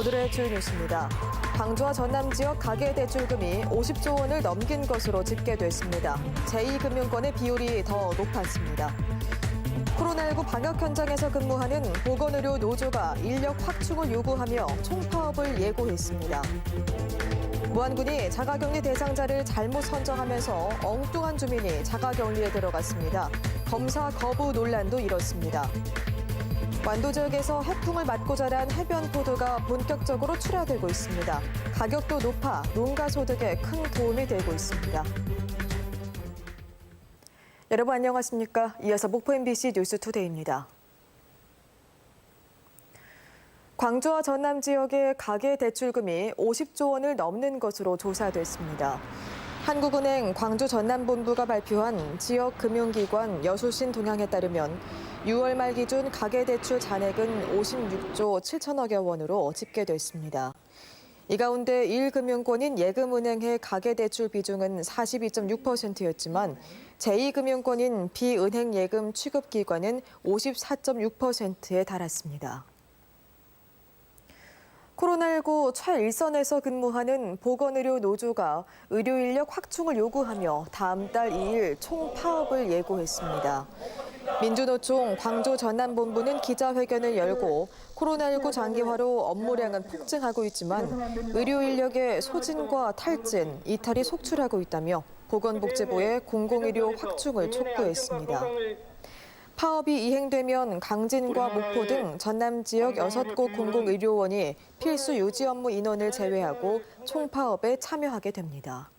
오늘의 주요 뉴스입니다. 광주와 전남 지역 가계 대출금이 50조 원을 넘긴 것으로 집계됐습니다. 제2금융권의 비율이 더 높았습니다. 코로나19 방역 현장에서 근무하는 보건의료 노조가 인력 확충을 요구하며 총파업을 예고했습니다. 무안군이 자가격리 대상자를 잘못 선정하면서 엉뚱한 주민이 자가격리에 들어갔습니다. 검사 거부 논란도 일었습니다. 완도 지역에서 해풍을 맞고 자란 해변 포도가 본격적으로 출하되고 있습니다. 가격도 높아 농가 소득에 큰 도움이 되고 있습니다. 여러분 안녕하십니까? 이어서 목포 MBC 뉴스 투데이입니다. 광주와 전남 지역의 가계 대출금이 50조 원을 넘는 것으로 조사됐습니다. 한국은행 광주 전남본부가 발표한 지역 금융기관 여수신 동향에 따르면 6월 말 기준 가계대출 잔액은 56조 7천억여 원으로 집계됐습니다. 이 가운데 1금융권인 예금은행의 가계대출 비중은 42.6%였지만 제2금융권인 비은행 예금 취급기관은 54.6%에 달했습니다. 코로나19 최일선에서 근무하는 보건의료 노조가 의료 인력 확충을 요구하며 다음 달 2일 총파업을 예고했습니다. 민주노총 광주 전남본부는 기자회견을 열고 코로나19 장기화로 업무량은 폭증하고 있지만 의료 인력의 소진과 탈진, 이탈이 속출하고 있다며 보건복지부의 공공의료 확충을 촉구했습니다. 파업이 이행되면 강진과 목포 등 전남 지역 6곳 공공의료원이 필수 유지 업무 인원을 제외하고 총파업에 참여하게 됩니다.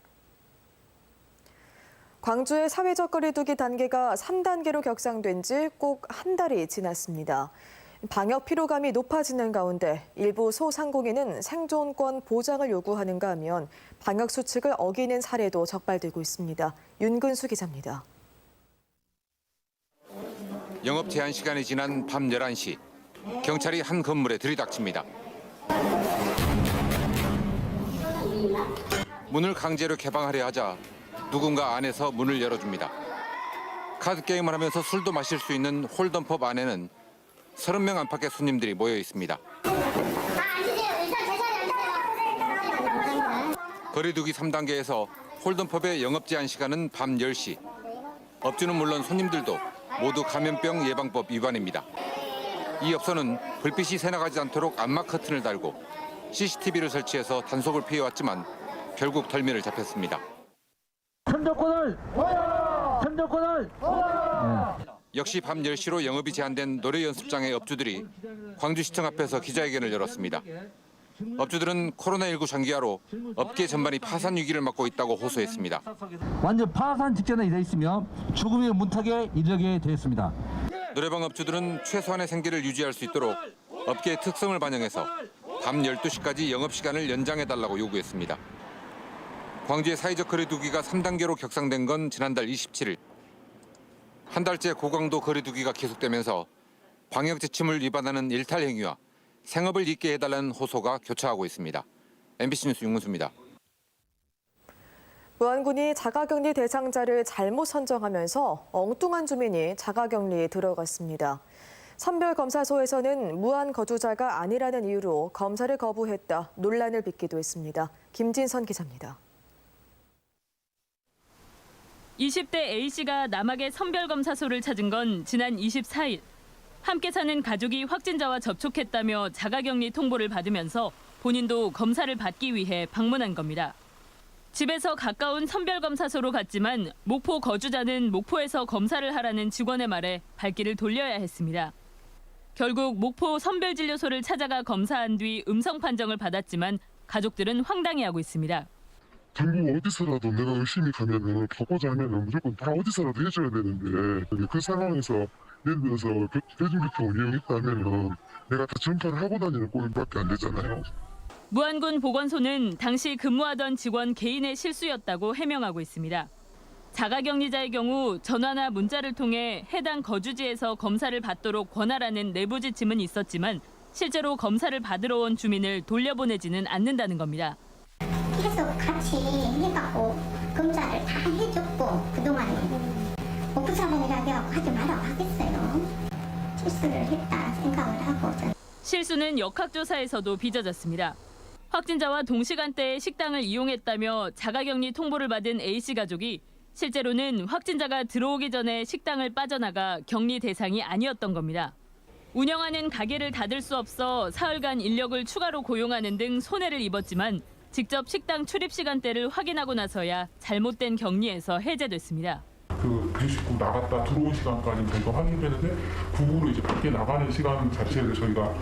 광주의 사회적 거리두기 단계가 3단계로 격상된 지 꼭 한 달이 지났습니다. 방역 피로감이 높아지는 가운데 일부 소상공인은 생존권 보장을 요구하는가 하면 방역 수칙을 어기는 사례도 적발되고 있습니다. 윤근수 기자입니다. 영업 제한 시간이 지난 밤 11시 경찰이 한 건물에 들이닥칩니다. 문을 강제로 개방하려 하자 누군가 안에서 문을 열어줍니다. 카드 게임을 하면서 술도 마실 수 있는 홀덤펍 안에는 30명 안팎의 손님들이 모여 있습니다. 거리두기 3단계에서 홀덤펍의 영업 제한 시간은 밤 10시. 업주는 물론 손님들도 모두 감염병 예방법 위반입니다. 이 업소는 불빛이 새나가지 않도록 암막 커튼을 달고 CCTV를 설치해서 단속을 피해왔지만 결국 덜미를 잡혔습니다. 선정권을 선정권을 역시 밤 10시로 영업이 제한된 노래 연습장의 업주들이 광주시청 앞에서 기자회견을 열었습니다. 업주들은 코로나19 장기화로 업계 전반이 파산 위기를 맞고 있다고 호소했습니다. 완전 파산 직전에 이르 있으며 죽음의 문턱에 이르게 되었습니다. 노래방 업주들은 최소한의 생계를 유지할 수 있도록 업계의 특성을 반영해서 밤 12시까지 영업 시간을 연장해 달라고 요구했습니다. 광주의 사회적 거리두기가 3단계로 격상된 건 지난달 27일. 한 달째 고강도 거리두기가 계속되면서 방역 지침을 위반하는 일탈 행위와 생업을 잇게 해달라는 호소가 교차하고 있습니다. MBC 뉴스 윤문수입니다. 무안군이 자가격리 대상자를 잘못 선정하면서 엉뚱한 주민이 자가격리에 들어갔습니다. 선별검사소에서는 무안 거주자가 아니라는 이유로 검사를 거부했다 논란을 빚기도 했습니다. 김진선 기자입니다. 20대 A씨가 남학의 선별검사소를 찾은 건 지난 24일. 함께 사는 가족이 확진자와 접촉했다며 자가격리 통보를 받으면서 본인도 검사를 받기 위해 방문한 겁니다. 집에서 가까운 선별검사소로 갔지만 목포 거주자는 목포에서 검사를 하라는 직원의 말에 발길을 돌려야 했습니다. 결국 목포 선별진료소를 찾아가 검사한 뒤 음성 판정을 받았지만 가족들은 황당해하고 있습니다. 전국 어디서라도 내가 열심히 가면은 가고자 하면은 무조건 다 어디서라도 해줘야 되는데 그 상황에서 예를 들어서 교- 대중교통을 이용했다면은 내가 다 전파를 하고 다니는 꼴밖에 안 되잖아요. 무안군 보건소는 당시 근무하던 직원 개인의 실수였다고 해명하고 있습니다. 자가격리자의 경우 전화나 문자를 통해 해당 거주지에서 검사를 받도록 권하라는 내부 지침은 있었지만 실제로 검사를 받으러 온 주민을 돌려보내지는 않는다는 겁니다. 계속 같이 해갖고 검사를 다 해줬고 그동안에 목표 사람이라고 하지 말라고 하겠어요. 실수를 했다 생각을 하고 실수는 역학조사에서도 빚어졌습니다. 확진자와 동시간대에 식당을 이용했다며 자가격리 통보를 받은 A씨 가족이 실제로는 확진자가 들어오기 전에 식당을 빠져나가 격리 대상이 아니었던 겁니다. 운영하는 가게를 닫을 수 없어 사흘간 인력을 추가로 고용하는 등 손해를 입었지만 직접 식당 출입 시간대를 확인하고 나서야 잘못된 격리에서 해제됐습니다. 그 비식구 나갔다 들어온 시간까지 저희가 확인했는데 그 후로 이제 밖에 나가는 시간 자체를 저희가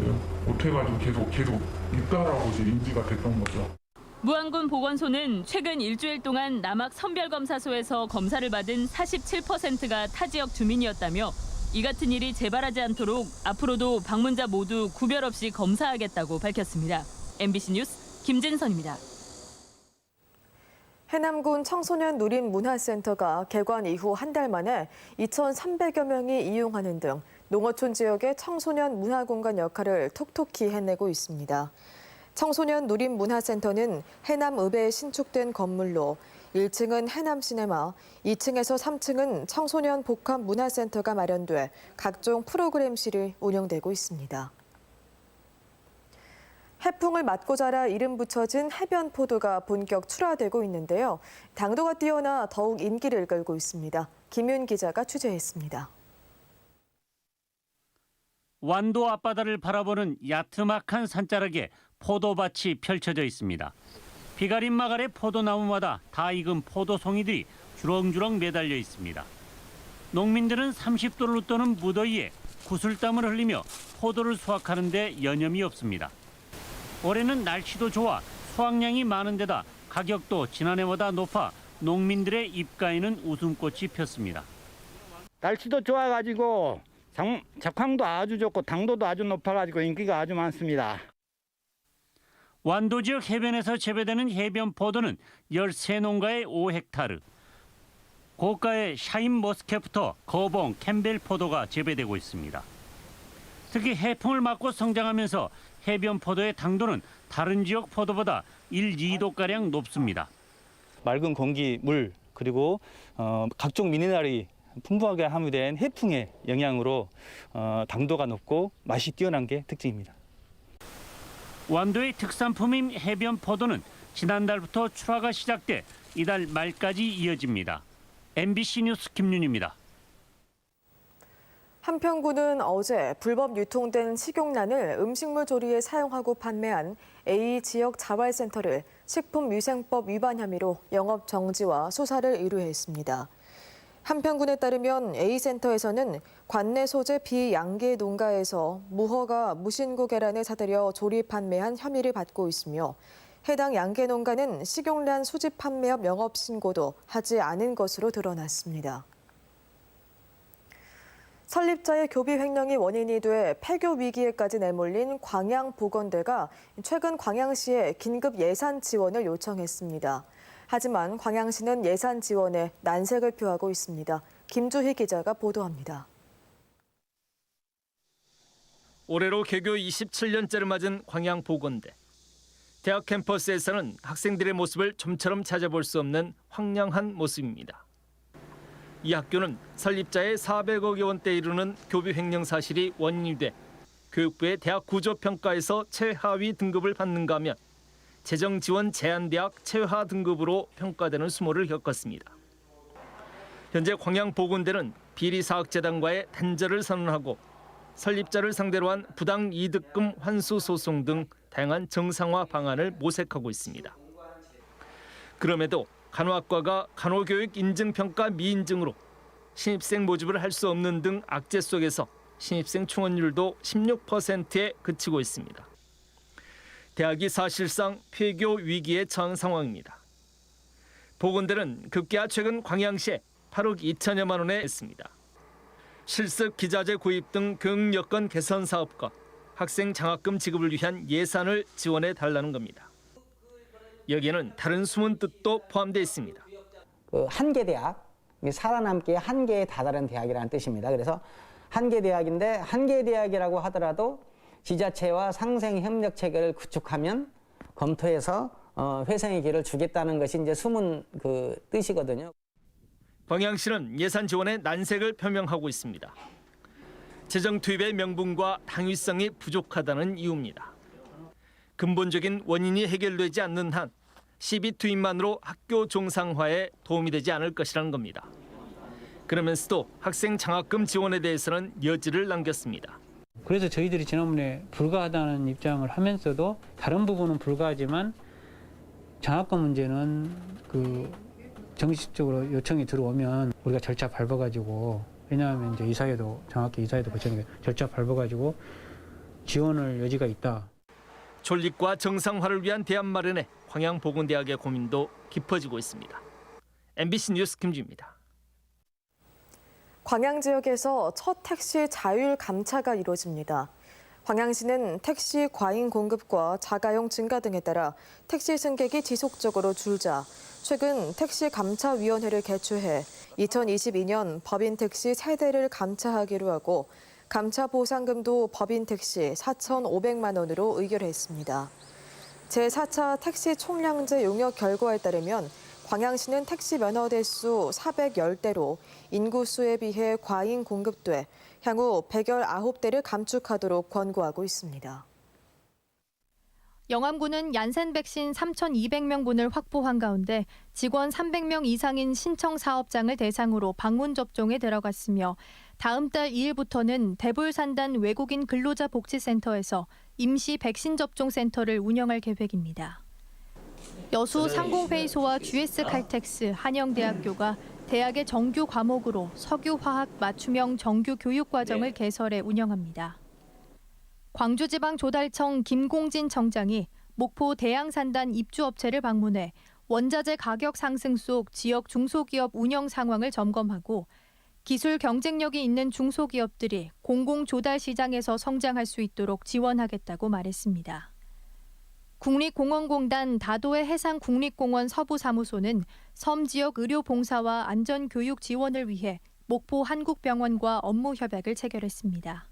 예, 못해가지고 계속 계속 있다라고 이제 인지가 됐던 거죠. 무안군 보건소는 최근 일주일 동안 남학 선별검사소에서 검사를 받은 47%가 타 지역 주민이었다며 이 같은 일이 재발하지 않도록 앞으로도 방문자 모두 구별 없이 검사하겠다고 밝혔습니다. MBC 뉴스 김진선입니다. 해남군 청소년 누림 문화센터가 개관 이후 한 달 만에 2,300여 명이 이용하는 등 농어촌 지역의 청소년 문화공간 역할을 톡톡히 해내고 있습니다. 청소년 누림 문화센터는 해남읍에 신축된 건물로 1층은 해남시네마, 2층에서 3층은 청소년 복합 문화센터가 마련돼 각종 프로그램실이 운영되고 있습니다. 해풍을 맞고 자라 이름 붙여진 해변 포도가 본격 출하되고 있는데요. 당도가 뛰어나 더욱 인기를 끌고 있습니다. 김윤 기자가 취재했습니다. 완도 앞바다를 바라보는 야트막한 산자락에 포도밭이 펼쳐져 있습니다. 비가린 마갈의 포도나무마다 다 익은 포도송이들이 주렁주렁 매달려 있습니다. 농민들은 30도를 떠는 무더위에 구슬땀을 흘리며 포도를 수확하는 데 여념이 없습니다. 올해는 날씨도 좋아 수확량이 많은 데다 가격도 지난해보다 높아 농민들의 입가에는 웃음꽃이 폈습니다. 날씨도 좋아가지고 장, 작황도 아주 좋고 당도도 아주 높아가지고 인기가 아주 많습니다. 완도 지역 해변에서 재배되는 해변 포도는 13농가의 5헥타르. 고가의 샤인 머스켓부터 거봉, 캠벨 포도가 재배되고 있습니다. 특히 해풍을 맞고 성장하면서 해변 포도의 당도는 다른 지역 포도보다 1, 2도가량 높습니다. 맑은 공기, 물 그리고 어, 각종 미네랄이 풍부하게 함유된 해풍의 영향으로 어, 당도가 높고 맛이 뛰어난 게 특징입니다. 완도의 특산품인 해변 포도는 지난달부터 출하가 시작돼 이달 말까지 이어집니다. MBC 뉴스 김윤입니다. 한평구는 어제 불법 유통된 식용란을 음식물 조리에 사용하고 판매한 A 지역 자활센터를 식품위생법 위반 혐의로 영업 정지와 수사를 의뢰했습니다. 한평군에 따르면 A센터에서는 관내 소재 비양계 농가에서 무허가 무신고 계란을 사들여 조리 판매한 혐의를 받고 있으며 해당 양계 농가는 식용란 수집 판매업 영업 신고도 하지 않은 것으로 드러났습니다. 설립자의 교비 횡령이 원인이 돼 폐교 위기에까지 내몰린 광양보건대가 최근 광양시에 긴급 예산 지원을 요청했습니다. 하지만 광양시는 예산 지원에 난색을 표하고 있습니다. 김주희 기자가 보도합니다. 올해로 개교 27년째를 맞은 광양보건대. 대학 캠퍼스에서는 학생들의 모습을 좀처럼 찾아볼 수 없는 황량한 모습입니다. 이 학교는 설립자의 400억 원대 이르는 교비 횡령 사실이 원인이 돼 교육부의 대학 구조 평가에서 최하위 등급을 받는가 하면 재정 지원 제한 대학 최하 등급으로 평가되는 수모를 겪었습니다. 현재 광양보건대는 비리사학재단과의 단절을 선언하고 설립자를 상대로 한 부당 이득금 환수 소송 등 다양한 정상화 방안을 모색하고 있습니다. 그럼에도 간호학과가 간호교육 인증평가 미인증으로 신입생 모집을 할 수 없는 등 악재 속에서 신입생 충원율도 16%에 그치고 있습니다. 대학이 사실상 폐교 위기에 처한 상황입니다. 보건대는 급기야 최근 광양시에 8억 2천여만 원에 했습니다. 실습 기자재 구입 등 교육 여건 개선 사업과 학생 장학금 지급을 위한 예산을 지원해 달라는 겁니다. 여기에는 다른 숨은 뜻도 포함되어 있습니다. 그 한계 대학, 살아남기에 한계에 다다른 대학이라는 뜻입니다. 그래서 한계 대학인데 한계 대학이라고 하더라도 지자체와 상생 협력 체계를 구축하면 검토해서 어, 회생의 길을 주겠다는 것이 이제 숨은 그 뜻이거든요. 광양시는 예산 지원에 난색을 표명하고 있습니다. 재정 투입의 명분과 당위성이 부족하다는 이유입니다. 근본적인 원인이 해결되지 않는 한 시비 투입만으로 학교 정상화에 도움이 되지 않을 것이라는 겁니다. 그러면서도 학생 장학금 지원에 대해서는 여지를 남겼습니다. 그래서 저희들이 지난번에 불가하다는 입장을 하면서도 다른 부분은 불가하지만 장학금 문제는 그 정식적으로 요청이 들어오면 우리가 절차 밟아가지고 왜냐하면 이제 이사회도 정확히 이사회도 거치는 절차 밟아가지고 지원을 여지가 있다. 존립과 정상화를 위한 대안 마련에 광양보건대학의 고민도 깊어지고 있습니다. MBC 뉴스 김주입니다. 광양 지역에서 첫 택시 자율 감차가 이루어집니다. 광양시는 택시 과잉 공급과 자가용 증가 등에 따라 택시 승객이 지속적으로 줄자 최근 택시 감차 위원회를 개최해 2022년 법인 택시 세대를 감차하기로 하고 감차 보상금도 법인 택시 4,500만 원으로 의결했습니다. 제4차 택시 총량제 용역 결과에 따르면 광양시는 택시 면허 대수 410대로 인구수에 비해 과잉 공급돼 향후 119대를 감축하도록 권고하고 있습니다. 영암군은 얀센 백신 3,200명분을 확보한 가운데 직원 300명 이상인 신청 사업장을 대상으로 방문 접종에 들어갔으며 다음 달 2일부터는 대불산단 외국인 근로자 복지센터에서 임시 백신 접종 센터를 운영할 계획입니다. 여수 상공회의소와 GS 칼텍스, 한영대학교가 대학의 정규 과목으로 석유화학 맞춤형 정규 교육 과정을 개설해 운영합니다. 광주지방조달청 김공진 청장이 목포 대양산단 입주업체를 방문해 원자재 가격 상승 속 지역 중소기업 운영 상황을 점검하고 기술 경쟁력이 있는 중소기업들이 공공조달 시장에서 성장할 수 있도록 지원하겠다고 말했습니다. 국립공원공단 다도해 해상국립공원 서부사무소는 섬 지역 의료 봉사와 안전 교육 지원을 위해 목포 한국병원과 업무 협약을 체결했습니다.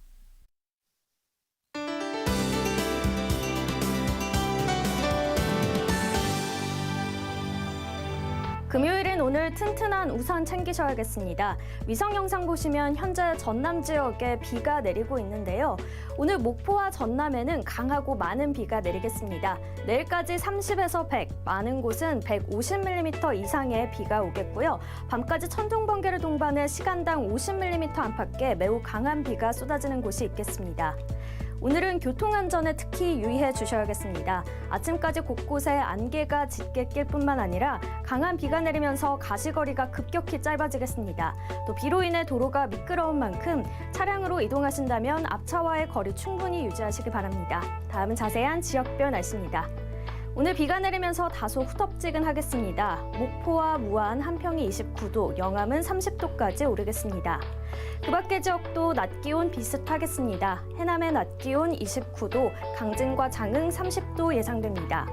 금요일은 오늘 튼튼한 우산 챙기셔야겠습니다. 위성 영상 보시면 현재 전남 지역에 비가 내리고 있는데요. 오늘 목포와 전남에는 강하고 많은 비가 내리겠습니다. 내일까지 30에서 100, 많은 곳은 150mm 이상의 비가 오겠고요. 밤까지 천둥 번개를 동반해 시간당 50mm 안팎의 매우 강한 비가 쏟아지는 곳이 있겠습니다. 오늘은 교통안전에 특히 유의해 주셔야겠습니다. 아침까지 곳곳에 안개가 짙게 낄 뿐만 아니라 강한 비가 내리면서 가시거리가 급격히 짧아지겠습니다. 또 비로 인해 도로가 미끄러운 만큼 차량으로 이동하신다면 앞차와의 거리 충분히 유지하시기 바랍니다. 다음은 자세한 지역별 날씨입니다. 오늘 비가 내리면서 다소 후텁지근하겠습니다. 목포와 무안, 한평이 29도, 영암은 30도까지 오르겠습니다. 그 밖의 지역도 낮 기온 비슷하겠습니다. 해남의 낮 기온 29도, 강진과 장흥 30도 예상됩니다.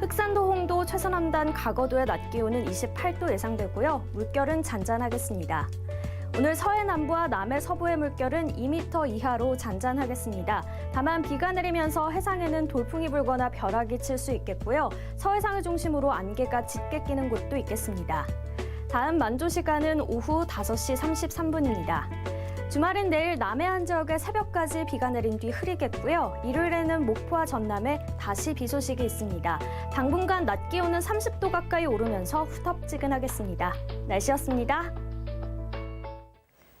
흑산도, 홍도, 최서남단, 가거도의 낮 기온은 28도 예상되고요. 물결은 잔잔하겠습니다. 오늘 서해 남부와 남해 서부의 물결은 2m 이하로 잔잔하겠습니다. 다만 비가 내리면서 해상에는 돌풍이 불거나 벼락이 칠 수 있겠고요. 서해상을 중심으로 안개가 짙게 끼는 곳도 있겠습니다. 다음 만조 시간은 오후 5시 33분입니다. 주말인 내일 남해안 지역에 새벽까지 비가 내린 뒤 흐리겠고요. 일요일에는 목포와 전남에 다시 비 소식이 있습니다. 당분간 낮 기온은 30도 가까이 오르면서 후텁지근하겠습니다. 날씨였습니다.